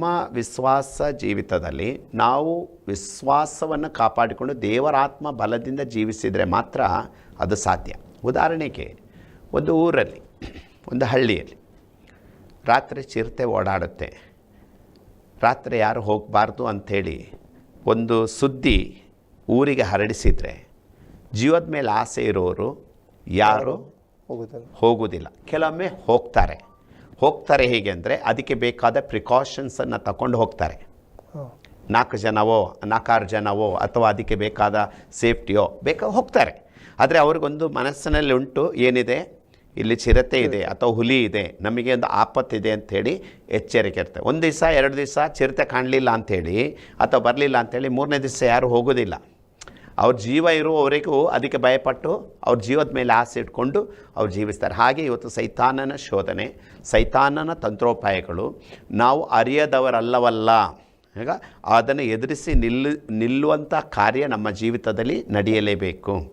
ನಮ್ಮ ವಿಶ್ವಾಸ ಜೀವಿತದಲ್ಲಿ ನಾವು ವಿಶ್ವಾಸವನ್ನು ಕಾಪಾಡಿಕೊಂಡು ದೇವರಾತ್ಮ ಬಲದಿಂದ ಜೀವಿಸಿದರೆ ಮಾತ್ರ ಅದು ಸಾಧ್ಯ. ಉದಾಹರಣೆಗೆ ಒಂದು ಊರಲ್ಲಿ ಒಂದು ಹಳ್ಳಿಯಲ್ಲಿ ರಾತ್ರಿ ಚಿರತೆ ಓಡಾಡುತ್ತೆ. ರಾತ್ರಿ ಯಾರು ಹೋಗಬಾರ್ದು ಅಂಥೇಳಿ ಒಂದು ಸುದ್ದಿ ಊರಿಗೆ ಹರಡಿಸಿದರೆ ಜೀವದ ಮೇಲೆ ಆಸೆ ಇರೋರು ಯಾರು? ಹೋಗುದಲ್ಲ. ಹೋಗುವುದಿಲ್ಲ ಕೆಲವೊಮ್ಮೆ ಹೋಗ್ತಾರೆ. ಹೋಗ್ತಾರೆ ಹೇಗೆ ಅಂದರೆ ಅದಕ್ಕೆ ಬೇಕಾದ ಪ್ರಿಕಾಷನ್ಸನ್ನು ತಗೊಂಡು ಹೋಗ್ತಾರೆ. ನಾಲ್ಕು ಜನವೋ ನಾಲ್ಕಾರು ಜನವೋ ಅಥವಾ ಅದಕ್ಕೆ ಬೇಕಾದ ಸೇಫ್ಟಿಯೋ ಬೇಕಾ ಹೋಗ್ತಾರೆ. ಆದರೆ ಅವ್ರಿಗೊಂದು ಮನಸ್ಸಿನಲ್ಲಿ ಉಂಟು ಏನಿದೆ? ಇಲ್ಲಿ ಚಿರತೆ ಇದೆ ಅಥವಾ ಹುಲಿ ಇದೆ ನಮಗೆ ಒಂದು ಆಪತ್ತಿದೆ ಅಂಥೇಳಿ ಎಚ್ಚರಿಕೆ ಇರ್ತದೆ. ಒಂದು ದಿವಸ ಎರಡು ದಿವಸ ಚಿರತೆ ಕಾಣಲಿಲ್ಲ ಅಂಥೇಳಿ ಅಥವಾ ಬರಲಿಲ್ಲ ಅಂಥೇಳಿ ಮೂರನೇ ದಿವಸ ಯಾರು ಹೋಗೋದಿಲ್ಲ. ಅವ್ರ ಜೀವ ಇರುವವರೆಗೂ ಅದಕ್ಕೆ ಭಯಪಟ್ಟು ಅವ್ರ ಜೀವದ ಮೇಲೆ ಆಸೆ ಇಟ್ಕೊಂಡು ಅವ್ರು ಜೀವಿಸ್ತಾರೆ. ಹಾಗೆ ಇವತ್ತು ಸೈತಾನನ ಶೋಧನೆ, ಸೈತಾನನ ತಂತ್ರೋಪಾಯಗಳು. ನಾವು ಅರಿಯದವರಲ್ಲವಲ್ಲ. ಈಗ ಅದನ್ನು ಎದುರಿಸಿ ನಿಲ್ಲು, ನಿಲ್ಲುವಂಥ ಕಾರ್ಯ ನಮ್ಮ ಜೀವಿತದಲ್ಲಿ ನಡೆಯಲೇಬೇಕು.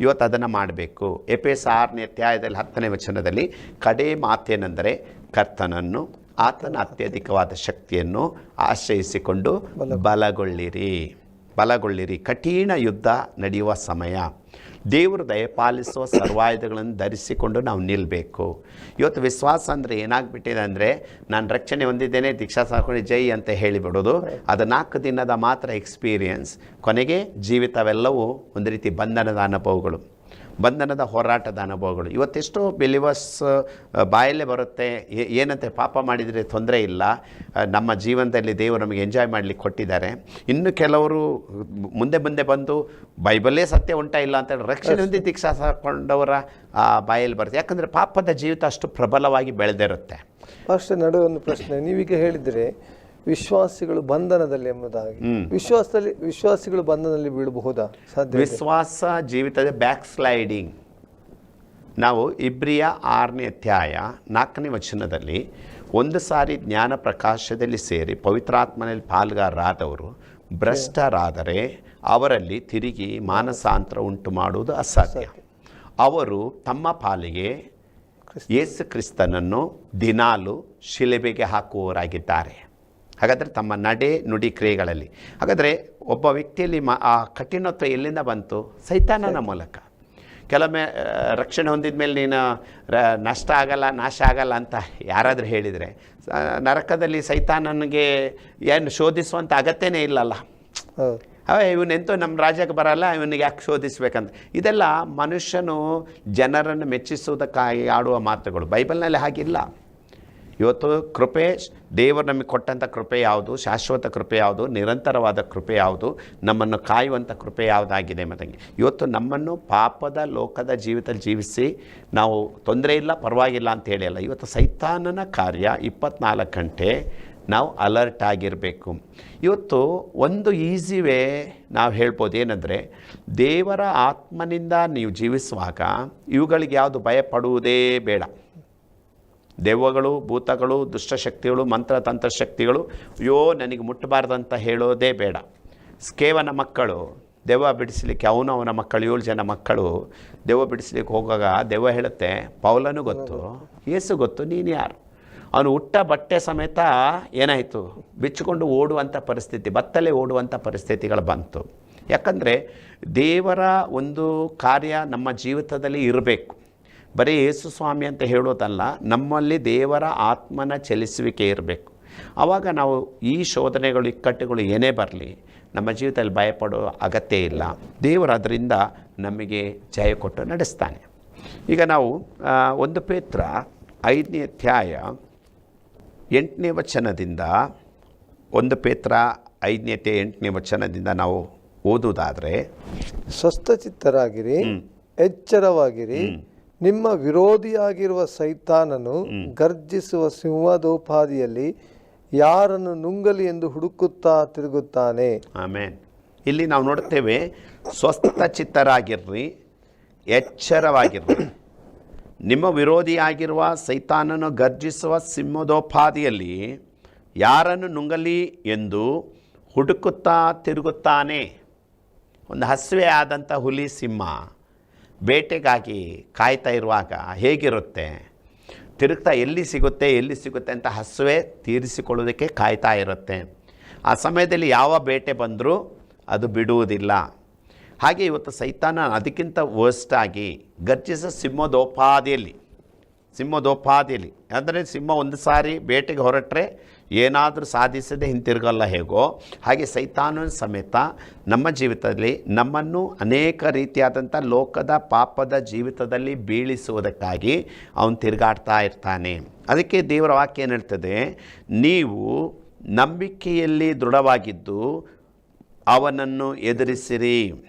ಇವತ್ತು ಅದನ್ನು ಮಾಡಬೇಕು. ಎಪೆಸ್ ಆರನೇ ಅಧ್ಯಾಯದಲ್ಲಿ ಹತ್ತನೇ ವಚನದಲ್ಲಿ ಕಡೆ ಮಾತೇನೆಂದರೆ ಕರ್ತನನ್ನು, ಆತನ ಅತ್ಯಧಿಕವಾದ ಶಕ್ತಿಯನ್ನು ಆಶ್ರಯಿಸಿಕೊಂಡು ಬಲಗೊಳ್ಳಿರಿ. ಬಲಗೊಳ್ಳಿರಿ. ಕಠಿಣ ಯುದ್ಧ ನಡೆಯುವ ಸಮಯ. ದೇವರು ದಯಪಾಲಿಸುವ ಸರ್ವಾಯುಧಗಳನ್ನು ಧರಿಸಿಕೊಂಡು ನಾವು ನಿಲ್ಲಬೇಕು ಇವತ್ತು ವಿಶ್ವಾಸ ಅಂದರೆ ಏನಾಗ್ಬಿಟ್ಟಿದೆ ಅಂದರೆ, ನಾನು ರಕ್ಷಣೆ ಹೊಂದಿದ್ದೇನೆ, ದೀಕ್ಷಾ ಸಾಕೊಂಡು ಜೈ ಅಂತ ಹೇಳಿಬಿಡೋದು. ಅದು ನಾಲ್ಕು ದಿನದ ಮಾತ್ರ ಎಕ್ಸ್ಪೀರಿಯನ್ಸ್ ಕೊನೆಗೆ ಜೀವಿತವೆಲ್ಲವೂ ಒಂದು ರೀತಿ ಬಂಧನದ ಅನುಭವಗಳು. ಬಂಧನದ ಹೋರಾಟದ ಅನುಭವಗಳು. ಇವತ್ತೆಷ್ಟೋ ಬಿಲಿವರ್ಸ್ ಬಾಯಲ್ಲೇ ಬರುತ್ತೆ. ಏನಂತೆ ಪಾಪ ಮಾಡಿದರೆ ತೊಂದರೆ ಇಲ್ಲ. ನಮ್ಮ ಜೀವನದಲ್ಲಿ ದೇವರು ನಮಗೆ ಎಂಜಾಯ್ ಮಾಡಲಿಕ್ಕೆ ಕೊಟ್ಟಿದ್ದಾರೆ. ಇನ್ನು ಕೆಲವರು ಮುಂದೆ ಮುಂದೆ ಬಂದು ಬೈಬಲ್ಲೇ ಸತ್ಯ ಉಂಟಾ ಇಲ್ಲ ಅಂತೇಳಿ ರಕ್ಷಣೆ ಹೊಂದಿ ದೀಕ್ಷಾ ಹಾಕೊಂಡವರ ಆ, ಬಾಯಲ್ಲಿ ಬರುತ್ತೆ. ಯಾಕಂದರೆ ಪಾಪದ ಜೀವಿತ ಅಷ್ಟು ಪ್ರಬಲವಾಗಿ ಬೆಳೆದಿರುತ್ತೆ. ಅಷ್ಟೇ ನಡುವೆ ಒಂದು ಪ್ರಶ್ನೆ. ನೀವೀಗ ಹೇಳಿದರೆ ವಿಶ್ವಾಸಿಗಳು ಬಂಧನದಲ್ಲಿ ಎಂಬುದಾಗಿ. ವಿಶ್ವಾಸದಲ್ಲಿ ವಿಶ್ವಾಸಿಗಳು ಬಂಧನದಲ್ಲಿ ಬೀಳಬಹುದಾ? ಸಾಧ್ಯ ವಿಶ್ವಾಸ ಜೀವಿತದ ಬ್ಯಾಕ್ ಸ್ಲೈಡಿಂಗ್ ನಾವು ಇಬ್ರಿಯ ಆರನೇ ಅಧ್ಯಾಯ ನಾಲ್ಕನೇ ವಚನದಲ್ಲಿ ಒಂದು ಸಾರಿ ಜ್ಞಾನ ಪ್ರಕಾಶದಲ್ಲಿ ಸೇರಿ ಪವಿತ್ರಾತ್ಮನಲ್ಲಿ ಪಾಲ್ಗಾರರಾದವರು ಭ್ರಷ್ಟರಾದರೆ ಅವರಲ್ಲಿ ತಿರುಗಿ ಮಾನಸಾಂತರ ಉಂಟು ಮಾಡುವುದು ಅಸಾಧ್ಯ. ಅವರು ತಮ್ಮ ಪಾಲಿಗೆ ಯೇಸು ಕ್ರಿಸ್ತನನ್ನು ದಿನಾಲು ಶಿಲೆಬೆಗೆ ಹಾಕುವವರಾಗಿದ್ದಾರೆ. ಹಾಗಾದರೆ ತಮ್ಮ ನಡೆ ನುಡಿ ಕ್ರಿಯೆಗಳಲ್ಲಿ. ಹಾಗಾದರೆ ಒಬ್ಬ ವ್ಯಕ್ತಿಯಲ್ಲಿ ಮ ಆ ಕಠಿಣತ್ವ ಎಲ್ಲಿಂದ ಬಂತು? ಸೈತಾನನ ಮೂಲಕ. ಕೆಲವೊಮ್ಮೆ ರಕ್ಷಣೆ ಹೊಂದಿದ ಮೇಲೆ ನೀನು ರ- ನಷ್ಟ ಆಗಲ್ಲ ನಾಶ ಆಗಲ್ಲ ಅಂತ ಯಾರಾದರೂ ಹೇಳಿದರೆ ನರಕದಲ್ಲಿ ಸೈತಾನನಿಗೆ ಏನು ಶೋಧಿಸುವಂಥ ಅಗತ್ಯನೇ ಇಲ್ಲಲ್ಲ. ಅವ ಇವನೆಂತೂ ನಮ್ಮ ರಾಜ್ಯಕ್ಕೆ ಬರಲ್ಲ ಇವನಿಗೆ ಯಾಕೆ ಶೋಧಿಸ್ಬೇಕಂತ. ಇದೆಲ್ಲ ಮನುಷ್ಯನು ಜನರನ್ನು ಮೆಚ್ಚಿಸುವುದಕ್ಕಾಗಿ ಆಡುವ ಮಾತುಗಳು. ಬೈಬಲ್ನಲ್ಲಿ ಹಾಗಿಲ್ಲ. ಇವತ್ತು ಕೃಪೆ, ದೇವರು ನಮಗೆ ಕೊಟ್ಟಂಥ ಕೃಪೆ ಯಾವುದು? ಶಾಶ್ವತ ಕೃಪೆ ಯಾವುದು? ನಿರಂತರವಾದ ಕೃಪೆ ಯಾವುದು? ನಮ್ಮನ್ನು ಕಾಯುವಂಥ ಕೃಪೆ ಯಾವುದಾಗಿದೆ ಮತ್ತಂಗೆ ಇವತ್ತು ನಮ್ಮನ್ನು ಪಾಪದ ಲೋಕದ ಜೀವಿತದಲ್ಲಿ ಜೀವಿಸಿ ನಾವು ತೊಂದರೆ ಇಲ್ಲ, ಪರವಾಗಿಲ್ಲ ಅಂತ ಹೇಳಿಲ್ಲ ಇವತ್ತು ಸೈತಾನನ ಕಾರ್ಯ ಇಪ್ಪತ್ನಾಲ್ಕು ಗಂಟೆ ನಾವು ಅಲರ್ಟ್ ಆಗಿರಬೇಕು. ಇವತ್ತು ಒಂದು ಈಸಿ ವೇ ನಾವು ಹೇಳ್ಬೋದು ಏನಂದರೆ, ದೇವರ ಆತ್ಮನಿಂದ ನೀವು ಜೀವಿಸುವಾಗ ಇವುಗಳಿಗೆ ಯಾವುದು ಭಯಪಡುವುದೇ ಬೇಡ. ದೆವ್ವಗಳು, ಭೂತಗಳು, ದುಷ್ಟಶಕ್ತಿಗಳು ಮಂತ್ರತಂತ್ರ ಶಕ್ತಿಗಳು ಅಯ್ಯೋ, ನನಗೆ ಮುಟ್ಟಬಾರ್ದಂತ ಹೇಳೋದೇ ಬೇಡ. ಸ್ಕೇವನ ಮಕ್ಕಳು, ದೆವ್ವ ಬಿಡಿಸ್ಲಿಕ್ಕೆ ಅವನು ಅವನ ಮಕ್ಕಳು, ಏಳು ಜನ ಮಕ್ಕಳು, ದೆವ್ವ ಬಿಡಿಸ್ಲಿಕ್ಕೆ ಹೋಗುವಾಗ ದೆವ್ವ ಹೇಳುತ್ತೆ, ಪೌಲನು ಗೊತ್ತು ಏಸು ಗೊತ್ತು, ನೀನು ಯಾರು? ಅವನು ಹುಟ್ಟ ಬಟ್ಟೆ ಸಮೇತ ಏನಾಯಿತು? ಬಿಚ್ಚಿಕೊಂಡು ಓಡುವಂಥ ಪರಿಸ್ಥಿತಿ, ಬತ್ತಲೆ ಓಡುವಂಥ ಪರಿಸ್ಥಿತಿಗಳು ಬಂತು. ಯಾಕಂದರೆ ದೇವರ ಒಂದು ಕಾರ್ಯ ನಮ್ಮ ಜೀವಿತದಲ್ಲಿ ಇರಬೇಕು. ಬರೀ ಯೇಸು ಸ್ವಾಮಿ ಅಂತ ಹೇಳೋದಲ್ಲ ನಮ್ಮಲ್ಲಿ ದೇವರ ಆತ್ಮನ ಚಲಿಸುವಿಕೆ ಇರಬೇಕು. ಆವಾಗ ನಾವು ಈ ಶೋಧನೆಗಳು ಇಕ್ಕಟ್ಟುಗಳು ಏನೇ ಬರಲಿ ನಮ್ಮ ಜೀವಿತದಲ್ಲಿ ಭಯಪಡೋ ಅಗತ್ಯ ಇಲ್ಲ. ದೇವರು ಅದರಿಂದ ನಮಗೆ ಜಯ ಕೊಟ್ಟು ನಡೆಸ್ತಾನೆ. ಈಗ ನಾವು ಒಂದು ಪೇತ್ರ ಐದನೇ ಅಧ್ಯಾಯ ಎಂಟನೇ ವಚನದಿಂದ ಒಂದು ಪೇತ್ರ ಐದನೇ ಅಧ್ಯಾಯ ಎಂಟನೇ ವಚನದಿಂದ ನಾವು ಓದುವುದಾದರೆ ಸ್ವಸ್ಥಚಿತ್ತರಾಗಿರಿ ಎಚ್ಚರವಾಗಿರಿ ನಿಮ್ಮ ವಿರೋಧಿಯಾಗಿರುವ ಸೈತಾನನು ಗರ್ಜಿಸುವ ಸಿಂಹದೋಪಾದಿಯಲ್ಲಿ ಯಾರನ್ನು ನುಂಗಲಿ ಎಂದು ಹುಡುಕುತ್ತಾ ತಿರುಗುತ್ತಾನೆ? ಆಮೇನ್. ಇಲ್ಲಿ ನಾವು ನೋಡ್ತೇವೆ ಸ್ವಸ್ಥ ಚಿತ್ತರಾಗಿರ್ರಿ ಎಚ್ಚರವಾಗಿರ್ರಿ. ನಿಮ್ಮ ವಿರೋಧಿಯಾಗಿರುವ ಸೈತಾನನು ಗರ್ಜಿಸುವ ಸಿಂಹದೋಪಾದಿಯಲ್ಲಿ ಯಾರನ್ನು ನುಂಗಲಿ ಎಂದು ಹುಡುಕುತ್ತಾ ತಿರುಗುತ್ತಾನೆ? ಒಂದು ಹಸಿವೆ ಆದಂಥ ಹುಲಿ ಸಿಂಹ. ಬೇಟೆಗಾಗಿ ಕಾಯ್ತಾ ಇರುವಾಗ ಹೇಗಿರುತ್ತೆ? ತಿರುಗ್ತಾ ಎಲ್ಲಿ ಸಿಗುತ್ತೆ ಎಲ್ಲಿ ಸಿಗುತ್ತೆ ಅಂತ ಹಸುವೆ ತೀರಿಸಿಕೊಳ್ಳೋದಕ್ಕೆ ಕಾಯ್ತಾ ಇರುತ್ತೆ. ಆ ಸಮಯದಲ್ಲಿ ಯಾವ ಬೇಟೆ ಬಂದರೂ ಅದು ಬಿಡುವುದಿಲ್ಲ. ಹಾಗೆ ಇವತ್ತು ಸೈತಾನ ಅದಕ್ಕಿಂತ ವರ್ಸ್ಟಾಗಿ ಗರ್ಜಿಸ ಸಿಂಹದೋಪಾದಿಯಲ್ಲಿ ಸಿಂಹದೋಪಾದಿಯಲ್ಲಿ. ಅಂದರೆ ಸಿಂಹ ಒಂದು ಸಾರಿ ಬೇಟೆಗೆ ಹೊರಟ್ರೆ ಏನಾದರೂ ಸಾಧಿಸದೆ ಹಿಂತಿರುಗಲ್ಲ ಹೇಗೋ, ಹಾಗೆ ಸೈತಾನು ಸಮೇತ ನಮ್ಮ ಜೀವಿತದಲ್ಲಿ ನಮ್ಮನ್ನು ಅನೇಕ ರೀತಿಯಾದಂಥ ಲೋಕದ ಪಾಪದ ಜೀವಿತದಲ್ಲಿ ಬೀಳಿಸುವುದಕ್ಕಾಗಿ ಅವನು ತಿರುಗಾಡ್ತಾ ಇರ್ತಾನೆ. ಅದಕ್ಕೆ ದೇವರ ವಾಕ್ಯ ಏನು ಹೇಳ್ತದೆ? ನೀವು ನಂಬಿಕೆಯಲ್ಲಿ ದೃಢವಾಗಿದ್ದು ಅವನನ್ನು ಎದುರಿಸಿರಿ.